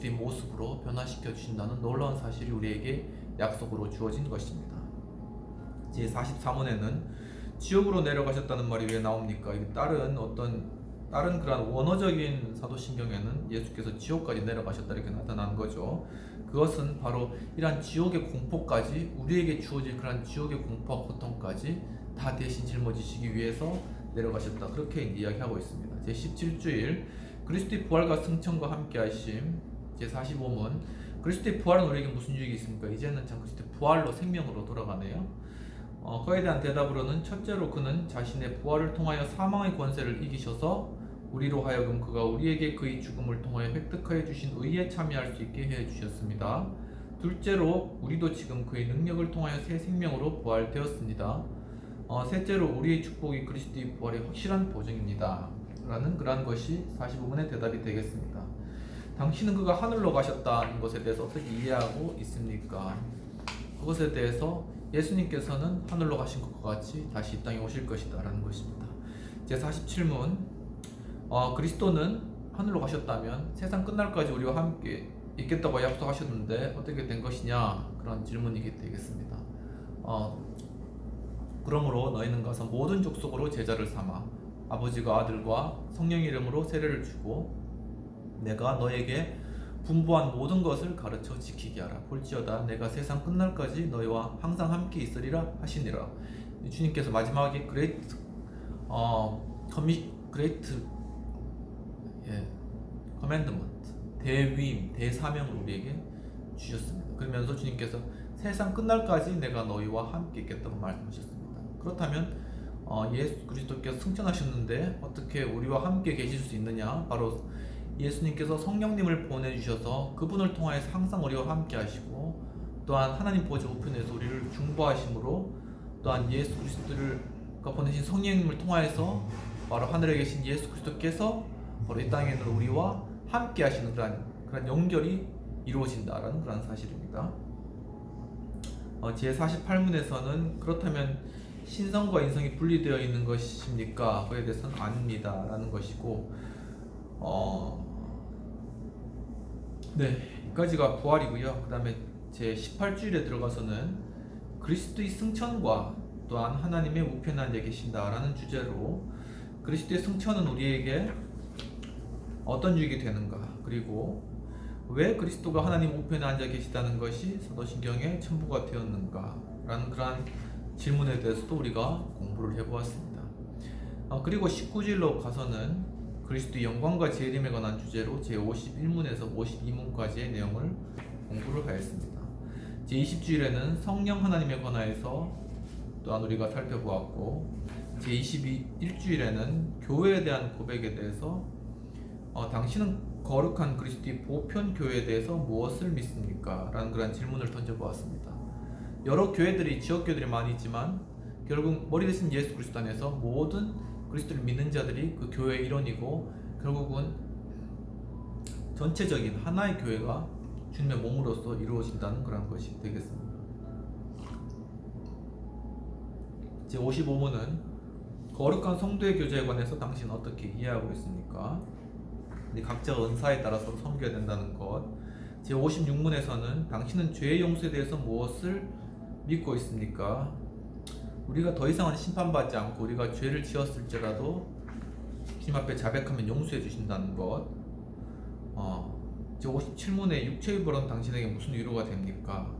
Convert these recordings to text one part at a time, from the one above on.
그리스도의 모습으로 변화시켜 주신다는 놀라운 사실이 우리에게 약속으로 주어진 것입니다. 제 44문에는 지옥으로 내려가셨다는 말이 왜 나옵니까? 다른 어떤 다른 그런 원어적인 사도신경에는 예수께서 지옥까지 내려가셨다 이렇게 나타나는 거죠. 그것은 바로 이러한 지옥의 공포까지 우리에게 주어질 그런 지옥의 공포와 고통까지 다 대신 짊어지시기 위해서 내려가셨다 그렇게 이야기하고 있습니다. 제 17주일 그리스도의 부활과 승천과 함께 하심 제 45문 그리스도의 부활은 우리에게 무슨 유익이 있습니까? 이제는 참 그리스도의 부활로 생명으로 돌아가네요. 어, 그에 대한 대답으로는 첫째로 그는 자신의 부활을 통하여 사망의 권세를 이기셔서 우리로 하여금 그가 우리에게 그의 죽음을 통하여 획득하여 주신 의에 참여할 수 있게 해 주셨습니다. 둘째로 우리도 지금 그의 능력을 통하여 새 생명으로 부활되었습니다. 어, 셋째로 우리의 축복이 그리스도의 부활의 확실한 보증입니다. 라는 그러한 것이 45분의 대답이 되겠습니다. 당신은 그가 하늘로 가셨다는 것에 대해서 어떻게 이해하고 있습니까? 그것에 대해서 예수님께서는 하늘로 가신 것과 같이 다시 이 땅에 오실 것이다 라는 것입니다. 제 47문 어, 그리스도는 하늘로 가셨다면 세상 끝날까지 우리와 함께 있겠다고 약속하셨는데 어떻게 된 것이냐 그런 질문이 되겠습니다. 어, 그러므로 너희는 가서 모든 족속으로 제자를 삼아 아버지가 아들과 성령 이름으로 세례를 주고 내가 너에게 분부한 모든 것을 가르쳐 지키게 하라. 볼지어다 내가 세상 끝날까지 너희와 항상 함께 있으리라 하시니라. 주님께서 마지막에 그레이트 어 커미 그레이트 예 커맨드먼트 대위임 대사명을 우리에게 주셨습니다. 그러면서 주님께서 세상 끝날까지 내가 너희와 함께 있겠다고 말씀하셨습니다. 그렇다면 어, 예수 그리스도께서 승천하셨는데 어떻게 우리와 함께 계실 수 있느냐? 바로 예수님께서 성령님을 보내주셔서 그분을 통하여서 항상 우리와 함께 하시고 또한 하나님 보좌 우편에서 우리를 중보하심으로 또한 예수 그리스도를 보내신 성령님을 통하여서 바로 하늘에 계신 예수 그리스도께서 바로 이 땅에 있는 우리와 함께 하시는 그런 그런 연결이 이루어진다라는 그런 사실입니다. 어, 제 48문에서는 그렇다면 신성과 인성이 분리되어 있는 것입니까? 그에 대해서는 아닙니다라는 것이고 어, 네, 여기까지가 부활이고요. 그 다음에 제 18주일에 들어가서는 그리스도의 승천과 또한 하나님의 우편에 앉아 계신다라는 주제로 그리스도의 승천은 우리에게 어떤 유익이 되는가 그리고 왜 그리스도가 하나님 우편에 앉아 계시다는 것이 사도신경에 첨부가 되었는가 라는 그러한 질문에 대해서도 우리가 공부를 해보았습니다. 어, 그리고 19주일로 가서는 그리스도의 영광과 재림에 관한 주제로 제51문에서 52문까지의 내용을 공부를 하였습니다. 제20주일에는 성령 하나님에 관하여서 또한 우리가 살펴보았고 제21주일에는 교회에 대한 고백에 대해서 어, 당신은 거룩한 그리스도의 보편 교회에 대해서 무엇을 믿습니까? 라는 그런 질문을 던져보았습니다. 여러 교회들이 지역 교회들이 많이 있지만 결국 머리 대신 예수 그리스도 안에서 모든 그리스도를 믿는 자들이 그 교회의 일원이고 결국은 전체적인 하나의 교회가 주님의 몸으로서 이루어진다는 그런 것이 되겠습니다. 제 55문은 거룩한 성도의 교제에 관해서 당신은 어떻게 이해하고 있습니까? 각자 은사에 따라서 섬겨야 된다는 것. 제 56문에서는 당신은 죄의 용서에 대해서 무엇을 믿고 있습니까? 우리가 더 이상은 심판받지 않고 우리가 죄를 지었을지라도 주님 앞에 자백하면 용서해 주신다는 것. 어, 제 57문에 육체의 벌은 당신에게 무슨 위로가 됩니까?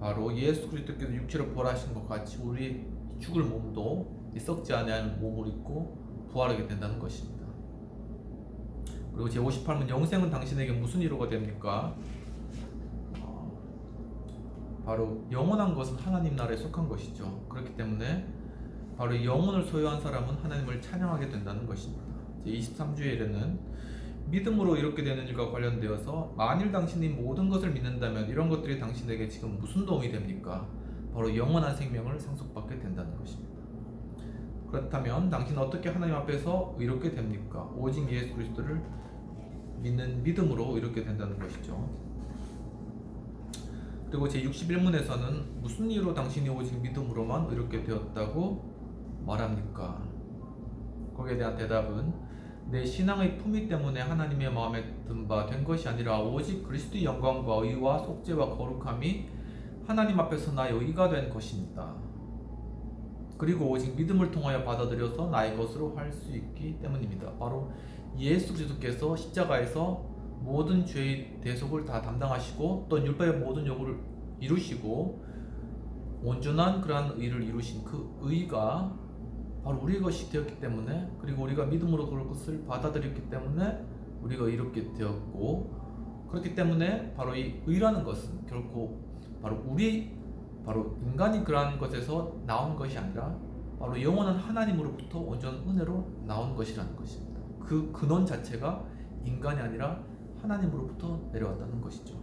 바로 예수 그리스도께서 육체로 벌하신 것 같이 우리 죽을 몸도 썩지 않은 몸을 입고 부활하게 된다는 것입니다. 그리고 제 58문 영생은 당신에게 무슨 위로가 됩니까? 바로 영원한 것은 하나님 나라에 속한 것이죠. 그렇기 때문에 바로 영혼을 소유한 사람은 하나님을 찬양하게 된다는 것입니다. 제 23주일에는 믿음으로 이렇게 되는 일과 관련되어서 만일 당신이 모든 것을 믿는다면 이런 것들이 당신에게 지금 무슨 도움이 됩니까? 바로 영원한 생명을 상속받게 된다는 것입니다. 그렇다면 당신은 어떻게 하나님 앞에서 이렇게 됩니까? 오직 예수 그리스도를 믿는 믿음으로 이렇게 된다는 것이죠. 그리고 제 61문에서는 무슨 이유로 당신이 오직 믿음으로만 이렇게 되었다고 말합니까? 거기에 대한 대답은 내 신앙의 품위 때문에 하나님의 마음에 든 바 된 것이 아니라 오직 그리스도의 영광과 의와 속죄와 거룩함이 하나님 앞에서 나의 의가 된 것입니다. 그리고 오직 믿음을 통하여 받아들여서 나의 것으로 할 수 있기 때문입니다. 바로 예수 그리스도께서 십자가에서 모든 죄의 대속을 다 담당하시고 또 율법의 모든 요구를 이루시고 온전한 그러한 의를 이루신 그 의가 바로 우리의 것이 되었기 때문에 그리고 우리가 믿음으로 그것을 받아들였기 때문에 우리가 이롭게 되었고 그렇기 때문에 바로 이 의라는 것은 결코 바로 우리 바로 인간이 그러한 것에서 나온 것이 아니라 바로 영원한 하나님으로부터 온전한 은혜로 나온 것이라는 것입니다. 그 근원 자체가 인간이 아니라 하나님으로부터 내려왔다는 것이죠.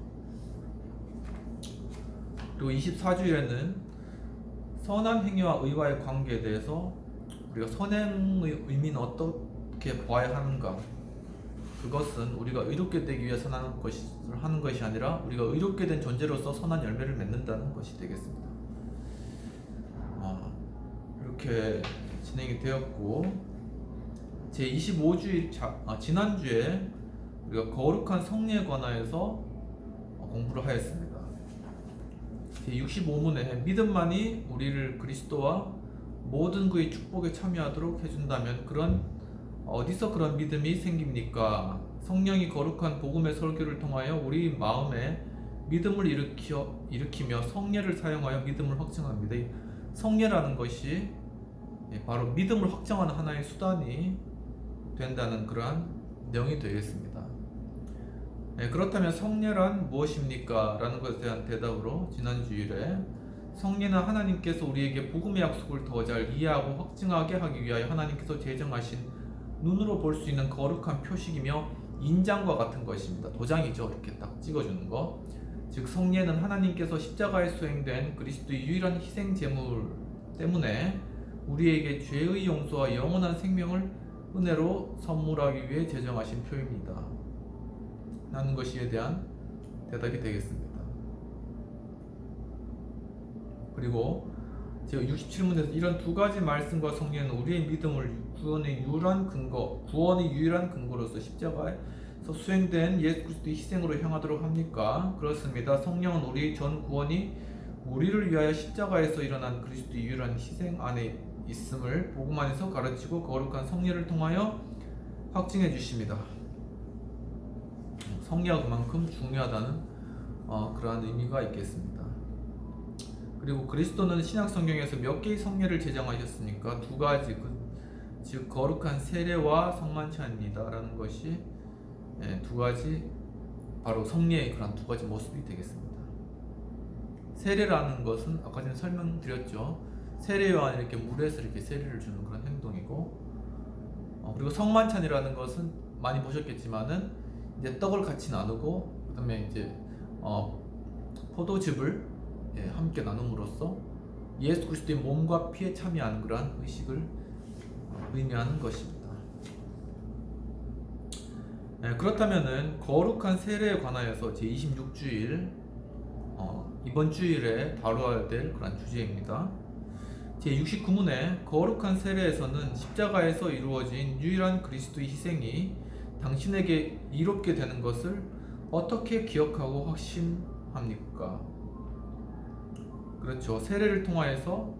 그리고 24주일에는 선한 행위와 의와의 관계에 대해서 우리가 선행의 의미는 어떻게 봐야 하는가? 그것은 우리가 의롭게 되기 위해 선한 것을 하는 것이 아니라 우리가 의롭게 된 존재로서 선한 열매를 맺는다는 것이 되겠습니다. 아, 이렇게 진행이 되었고 제 25주일 아, 지난주에 우리가 거룩한 성리에 관하여서 공부를 하였습니다. 제 65문에 믿음만이 우리를 그리스도와 모든 그의 축복에 참여하도록 해준다면 그런 어디서 그런 믿음이 생깁니까? 성령이 거룩한 복음의 설교를 통하여 우리 마음에 믿음을 일으켜 일으키며 성례를 사용하여 믿음을 확증합니다. 이 성례라는 것이 예, 바로 믿음을 확정하는 하나의 수단이 된다는 그러한 내용이 되겠습니다. 네, 그렇다면 성례란 무엇입니까? 라는 것에 대한 대답으로 지난 주일에 성례는 하나님께서 우리에게 복음의 약속을 더 잘 이해하고 확증하게 하기 위하여 하나님께서 제정하신 눈으로 볼 수 있는 거룩한 표식이며 인장과 같은 것입니다. 도장이죠. 이렇게 딱 찍어주는 거. 즉 성례는 하나님께서 십자가에 수행된 그리스도의 유일한 희생 제물 때문에 우리에게 죄의 용서와 영원한 생명을 은혜로 선물하기 위해 제정하신 표입니다. 라는 것이에 대한 대답이 되겠습니다. 그리고 제가 67문에서 이런 두 가지 말씀과 성령은 우리의 믿음을 구원의 유일한 근거, 구원의 유일한 근거로서 십자가에서 수행된 예수 그리스도의 희생으로 향하도록 합니까? 그렇습니다. 성령은 우리 전 구원이 우리를 위하여 십자가에서 일어난 그리스도의 유일한 희생 안에 있음을 복음 안에서 가르치고 거룩한 성례를 통하여 확증해 주십니다. 성례가 그만큼 중요하다는 어, 그러한 의미가 있겠습니다. 그리고 그리스도는 신약 성경에서 몇 개의 성례를 제정하셨습니까? 두 가지, 그, 즉 거룩한 세례와 성만찬입니다라는 것이 예, 두 가지 바로 성례의 그런 두 가지 모습이 되겠습니다. 세례라는 것은 아까 전에 설명드렸죠. 세례 요한 이렇게 물에서 이렇게 세례를 주는 그런 행동이고 어, 그리고 성만찬이라는 것은 많이 보셨겠지만은 이제 떡을 같이 나누고 그다음에 이제 어, 포도즙을 예, 함께 나눔으로써 예수 그리스도의 몸과 피에 참여하는 그러한 의식을 의미하는 것입니다. 예, 그렇다면은 거룩한 세례에 관하여서 제 26주일 어, 이번 주일에 다루어야 될 그런 주제입니다. 제 69문에 거룩한 세례에서는 십자가에서 이루어진 유일한 그리스도의 희생이 당신에게 이롭게 되는 것을 어떻게 기억하고 확신합니까? 그렇죠. 세례를 통하여서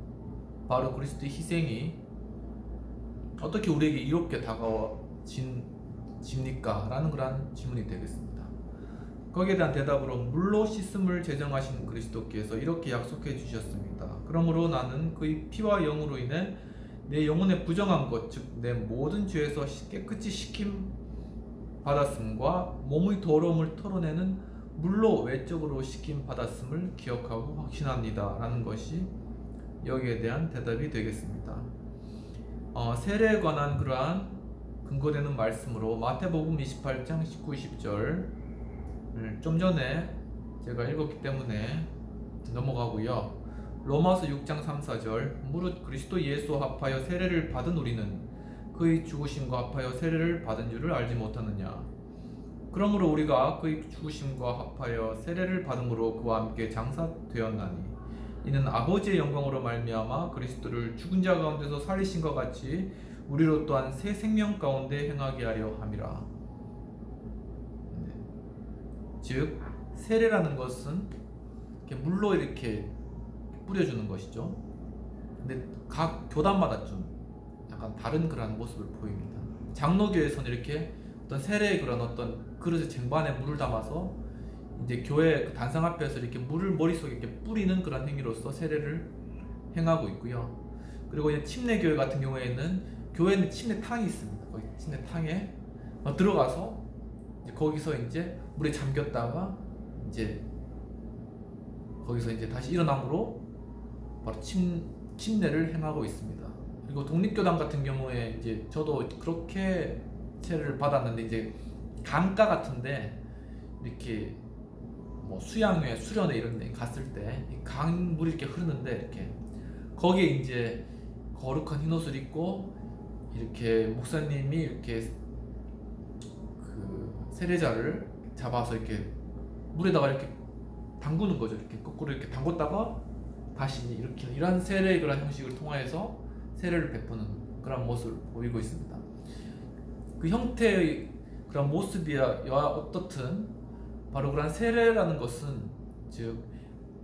바로 그리스도의 희생이 어떻게 우리에게 이롭게 다가와집니까? 라는 그런 질문이 되겠습니다. 거기에 대한 대답으로 물로 씻음을 제정하신 그리스도께서 이렇게 약속해 주셨습니다. 그러므로 나는 그의 피와 영으로 인해 내 영혼의 부정한 것, 즉 내 모든 죄에서 깨끗이 씻김 받았음과 몸의 더러움을 털어내는 물로 외적으로 시킴 받았음을 기억하고 확신합니다. 라는 것이 여기에 대한 대답이 되겠습니다. 어, 세례에 관한 그러한 근거되는 말씀으로 마태복음 28장 19, 20절 좀 전에 제가 읽었기 때문에 넘어가고요. 로마서 6장 3, 4절 무릇 그리스도 예수 합하여 세례를 받은 우리는 그의 죽으심과 합하여 세례를 받은 줄을 알지 못하느냐 그러므로 우리가 그의 죽으심과 합하여 세례를 받음으로 그와 함께 장사되었나니 이는 아버지의 영광으로 말미암아 그리스도를 죽은 자 가운데서 살리신 것 같이 우리로 또한 새 생명 가운데 행하게 하려 함이라. 네. 즉 세례라는 것은 이렇게 물로 이렇게 뿌려주는 것이죠. 근데 각 교단마다 좀 약간 다른 그런 모습을 보입니다. 장로교에서는 이렇게 어떤 세례의 그런 어떤 그릇의 쟁반에 물을 담아서 이제 교회 그 단상 앞에서 이렇게 물을 머릿속에 이렇게 뿌리는 그런 행위로서 세례를 행하고 있고요. 그리고 이제 침례 교회 같은 경우에는 교회는 침례 탕이 있습니다. 거기 침례 탕에 어, 들어가서 이제 거기서 이제 물에 잠겼다가 이제 거기서 이제 다시 일어남으로 바로 침 침례를 행하고 있습니다. 그리고 독립교당 같은 경우에 이제 저도 그렇게 세례를 받았는데 이제 강가 같은데 이렇게 뭐 수양회, 수련회 이런 데 갔을 때 강물이 이렇게 흐르는데 이렇게 거기에 이제 거룩한 흰 옷을 입고 이렇게 목사님이 이렇게 그 세례자를 잡아서 이렇게 물에다가 이렇게 담그는 거죠. 이렇게 거꾸로 이렇게 담궜다가 다시 이렇게 이런 세례의 그런 형식을 통하여서 세례를 베푸는 그런 모습을 보이고 있습니다. 그 형태의 그런 모습이야 어떻든 바로 그런 세례라는 것은 즉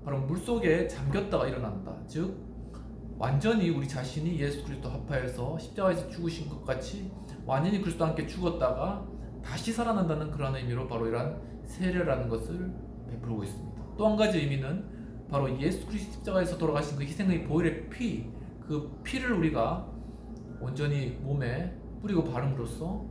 바로 물 속에 잠겼다가 일어난다. 즉 완전히 우리 자신이 예수 그리스도 합하여서 십자가에서 죽으신 것 같이 완전히 그리스도와 함께 죽었다가 다시 살아난다는 그런 의미로 바로 이러한 세례라는 것을 베풀고 있습니다. 또 한 가지 의미는 바로 예수 그리스도 십자가에서 돌아가신 그 희생의 보혈의 피, 그 피를 우리가 온전히 몸에 뿌리고 바름으로써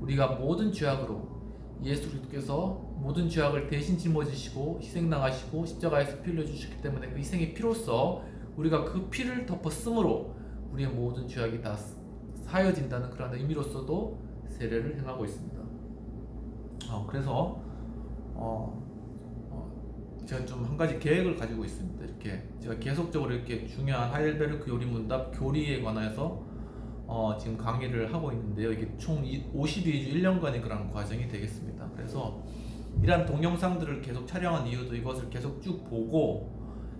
우리가 모든 죄악으로 예수 그리스도께서 모든 죄악을 대신 짊어지시고 희생당하시고 십자가에서 피 흘려주셨기 때문에 그 희생의 피로써 우리가 그 피를 덮어 쓰므로 우리의 모든 죄악이 다 사여진다는 그런 의미로서도 세례를 행하고 있습니다. 어, 그래서 어, 어, 제가 좀 한 가지 계획을 가지고 있습니다. 이렇게 제가 계속적으로 이렇게 중요한 하이델베르크 요리 문답 교리에 관해서 어, 지금 강의를 하고 있는데요. 이게 총 52주 1년간의 그런 과정이 되겠습니다. 그래서 이러한 동영상들을 계속 촬영한 이유도 이것을 계속 쭉 보고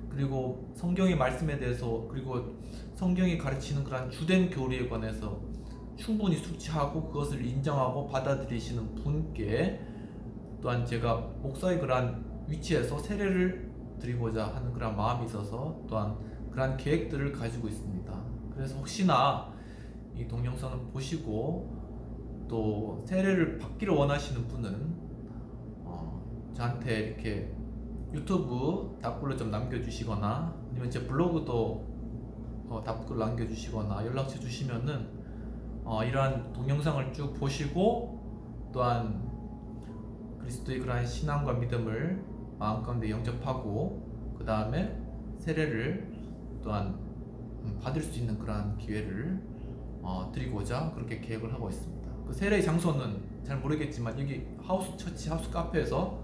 그리고 성경의 말씀에 대해서 그리고 성경이 가르치는 그런 주된 교리에 관해서 충분히 숙지하고 그것을 인정하고 받아들이시는 분께 또한 제가 목사의 그러한 위치에서 세례를 드리고자 하는 그런 마음이 있어서 또한 그러한 계획들을 가지고 있습니다. 그래서 혹시나 이 동영상을 보시고 또 세례를 받기를 원하시는 분은 어, 저한테 이렇게 유튜브 답글을 좀 남겨주시거나 아니면 제 블로그도 어, 답글 남겨주시거나 연락처 주시면은 어, 이러한 동영상을 쭉 보시고 또한 그리스도의 그러한 신앙과 믿음을 마음 가운데 영접하고 그 다음에 세례를 또한 음, 받을 수 있는 그러한 기회를 어, 드리고자 그렇게 계획을 하고 있습니다. 그 세례의 장소는 잘 모르겠지만 여기 하우스 처치 하우스 카페에서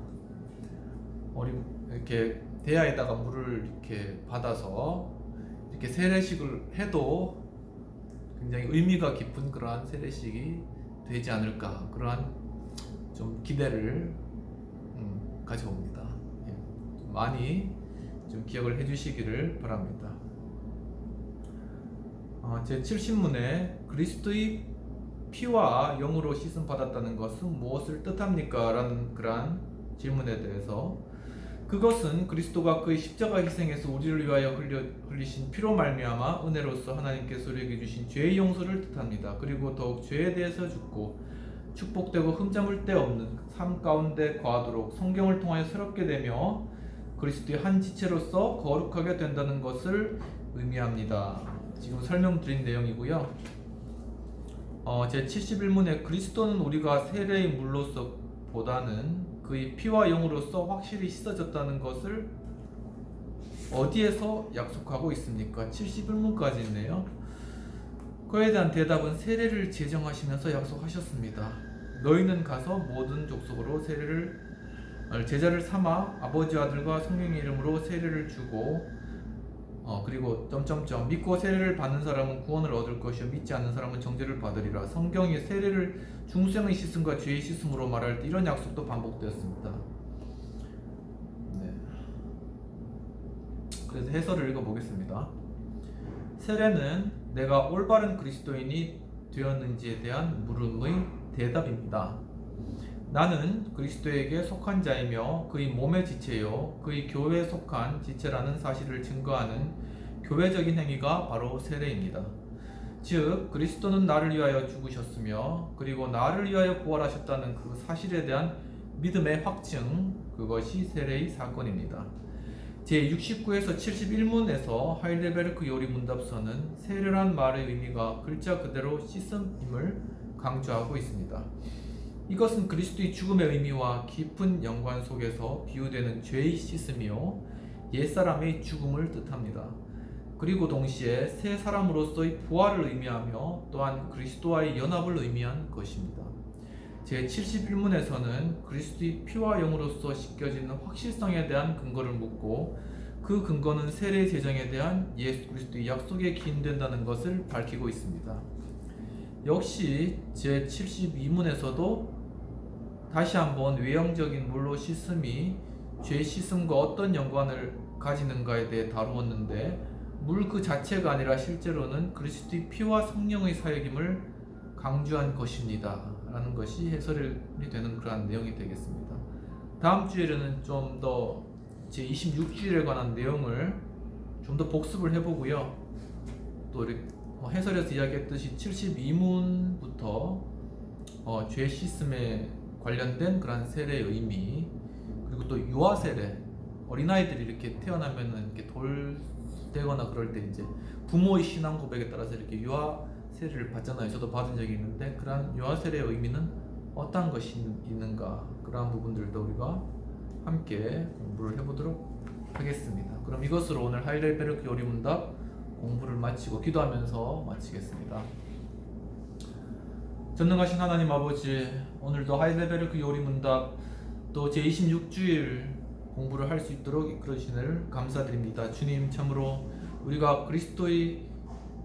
우리 이렇게 대야에다가 물을 이렇게 받아서 이렇게 세례식을 해도 굉장히 의미가 깊은 그러한 세례식이 되지 않을까 그러한 좀 기대를 음, 가져옵니다. 많이 좀 기억을 해주시기를 바랍니다. 어, 제 70문에 그리스도의 피와 영으로 씻음 받았다는 것은 무엇을 뜻합니까? 라는 그러한 질문에 대해서 그것은 그리스도가 그의 십자가 희생에서 우리를 위하여 흘려, 흘리신 피로 말미암아 은혜로서 하나님께서 우리에게 주신 죄의 용서를 뜻합니다. 그리고 더욱 죄에 대해서 죽고 축복되고 흠잡을 데 없는 삶 가운데 거하도록 성경을 통하여 새롭게 되며 그리스도의 한 지체로서 거룩하게 된다는 것을 의미합니다. 지금 설명드린 내용이고요. 어, 제 71문에 그리스도는 우리가 세례의 물로서 보다는 그의 피와 영으로서 확실히 씻어졌다는 것을 어디에서 약속하고 있습니까? 71문까지 있네요. 그에 대한 대답은 세례를 제정하시면서 약속하셨습니다. 너희는 가서 모든 족속으로 세례를 어, 제자를 삼아 아버지 아들과 성령의 이름으로 세례를 주고 어 그리고 점점점 믿고 세례를 받는 사람은 구원을 얻을 것이요 믿지 않는 사람은 정죄를 받으리라 성경이 세례를 중생의 씻음과 죄의 씻음으로 말할 때 이런 약속도 반복되었습니다. 네. 그래서 해설을 읽어보겠습니다. 세례는 내가 올바른 그리스도인이 되었는지에 대한 물음의 대답입니다. 나는 그리스도에게 속한 자이며 그의 몸의 지체요 그의 교회에 속한 지체라는 사실을 증거하는 교회적인 행위가 바로 세례입니다. 즉 그리스도는 나를 위하여 죽으셨으며 그리고 나를 위하여 부활하셨다는 그 사실에 대한 믿음의 확증 그것이 세례의 사건입니다. 제 69에서 71문에서 하이델베르크 요리 문답서는 세례란 말의 의미가 글자 그대로 씻음임을 강조하고 있습니다. 이것은 그리스도의 죽음의 의미와 깊은 연관 속에서 비유되는 죄의 씻음이요 옛사람의 죽음을 뜻합니다. 그리고 동시에 새 사람으로서의 부활을 의미하며 또한 그리스도와의 연합을 의미한 것입니다. 제 71문에서는 그리스도의 피와 영으로서 씻겨지는 확실성에 대한 근거를 묻고 그 근거는 세례 제정에 대한 예수 그리스도의 약속에 기인된다는 것을 밝히고 있습니다. 역시 제 72문에서도 다시 한번 외형적인 물로 씻음이 죄 씻음과 어떤 연관을 가지는가에 대해 다루었는데 물 그 자체가 아니라 실제로는 그리스도의 피와 성령의 사역임을 강조한 것입니다. 라는 것이 해설이 되는 그러한 내용이 되겠습니다. 다음 주에는 좀 더 제 26주일에 관한 내용을 좀 더 복습을 해보고요. 또 이렇게 어, 해설에서 이야기했듯이 72문부터 어, 죄 씻음에 관련된 그런 세례의 의미 그리고 또 유아 세례 어린아이들이 이렇게 태어나면은 이렇게 돌 되거나 그럴 때 이제 부모의 신앙 고백에 따라서 이렇게 유아 세례를 받잖아요. 저도 받은 적이 있는데 그러한 유아 세례의 의미는 어떤 것이 있는가 그러한 부분들도 우리가 함께 공부를 해보도록 하겠습니다. 그럼 이것으로 오늘 하이델베르크 요리문답 공부를 마치고 기도하면서 마치겠습니다. 전능하신 하나님 아버지 오늘도 하이델베르크 요리 문답 또 제26주일 공부를 할 수 있도록 이끌어주시는 감사드립니다. 주님 참으로 우리가 그리스도의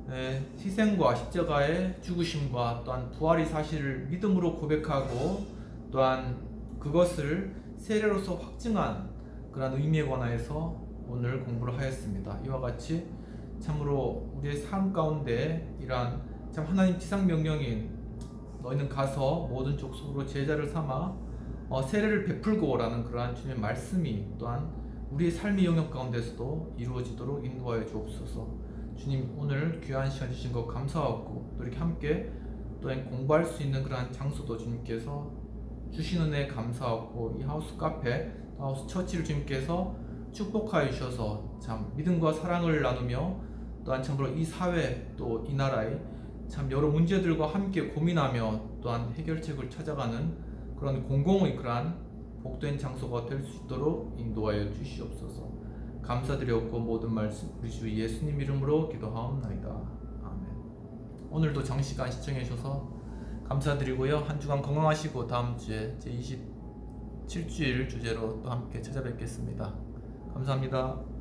에, 희생과 십자가의 죽으심과 또한 부활의 사실을 믿음으로 고백하고 또한 그것을 세례로서 확증한 그런 의미에 관하여서 오늘 공부를 하였습니다. 이와 같이 참으로 우리의 삶 가운데 이러한 참 하나님 지상 명령인 너희는 가서 모든 족속으로 제자를 삼아 어, 세례를 베풀고라는 그러한 주님의 말씀이 또한 우리의 삶의 영역 가운데서도 이루어지도록 인도하여 주옵소서. 주님 오늘 귀한 시간 주신 것 감사하고 또 이렇게 함께 또 공부할 수 있는 그러한 장소도 주님께서 주시는 애 감사하고 이 하우스 카페 하우스 처치를 주님께서 축복하여 주셔서 참 믿음과 사랑을 나누며 또한 참으로 이 사회 또 이 나라의 참 여러 문제들과 함께 고민하며 또한 해결책을 찾아가는 그런 공공의 그러한 복된 장소가 될 수 있도록 인도하여 주시옵소서. 감사드렸고 모든 말씀 우리 주 예수님 이름으로 기도하옵나이다. 아멘. 오늘도 장시간 시청해 주셔서 감사드리고요. 한 주간 건강하시고 다음 주에 제 27주일 주제로 또 함께 찾아뵙겠습니다. 감사합니다.